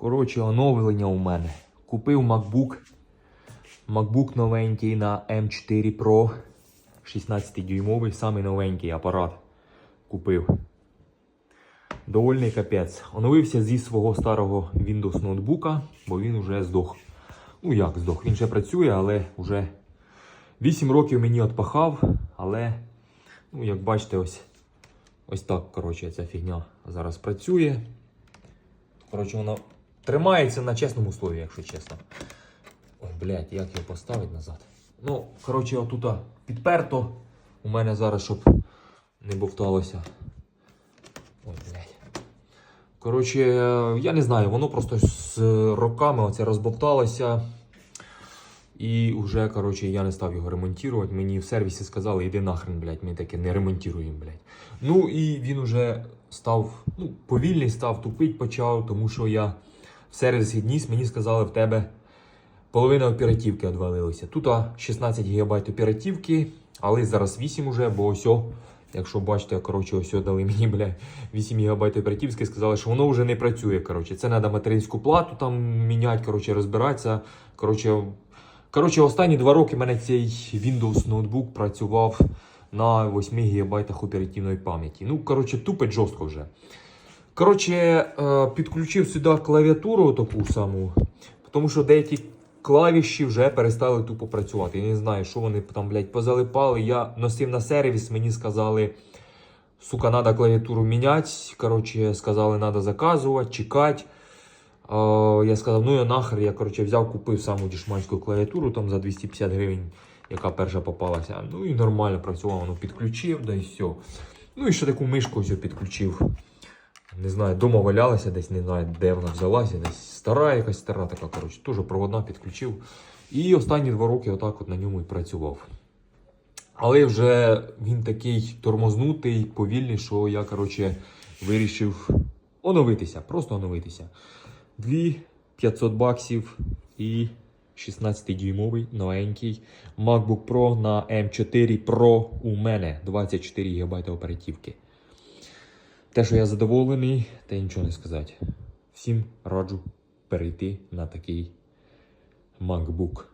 Коротше, оновлення у мене. Купив MacBook. MacBook новенький на M4 Pro 16-дюймовий, самий новенький апарат. Купив. Довольний капець. Оновився зі свого старого Windows ноутбука, бо він вже здох. Ну як здох? Він ще працює, але вже 8 років мені отпахав, але, ну, як бачите, ось, ось так, коротше, ця фігня зараз працює. Коротше, воно тримається на чесному слові, якщо чесно. Ой, блядь, як його поставити назад? Ну, коротше, отут підперто. У мене зараз, щоб не бовталося. Ой, блядь. Коротше, я не знаю, воно просто з роками оце розбовталося. І вже, коротше, я не став його ремонтувати. Мені в сервісі сказали, іди нахрен, блядь, ми таке не ремонтуємо, блядь. Ну і він уже став, ну, повільний став, тупить почав, тому що я в сервіс відніс, мені сказали, в тебе половина оперативки відвалилася. Тут 16 ГБ оперативки, але зараз 8 уже, бо ось, якщо бачите, коротше, ось дали мені, бля, 8 ГБ оперативки, сказали, що воно вже не працює. Коротше, це треба материнську плату там міняти, коротше, розбиратися. Коротше, коротше, останні два роки в мене цей Windows ноутбук працював на 8 ГБ оперативної пам'яті. Ну, коротше, тупить жорстко вже. Коротше, е, підключив сюди клавіатуру таку саму, тому що деякі клавіші вже перестали тупо працювати. Я не знаю, що вони там, блядь, позалипали. Я носив на сервіс, мені сказали, сука, треба клавіатуру міняти. Коротше, сказали, треба заказувати, чекати. Е, я сказав, ну я нахер, я коротше, взяв, купив саму дішманську клавіатуру там за 250 гривень, яка перша попалася. Ну і нормально працювало, ну підключив, да і все. Ну і ще таку мишку підключив. Не знаю, дома валялася десь, не знаю, де вона взялася, десь стара якась стара така, коротше, теж проводна підключив. І останні два роки отак от на ньому і працював. Але вже він такий тормознутий, повільний, що я, коротше, вирішив оновитися, просто оновитися. 2500 баксів і 16-дюймовий новенький MacBook Pro на M4 Pro у мене 24 ГБ оперативки. Те, що я задоволений, те нічого не сказати. Всім раджу перейти на такий MacBook.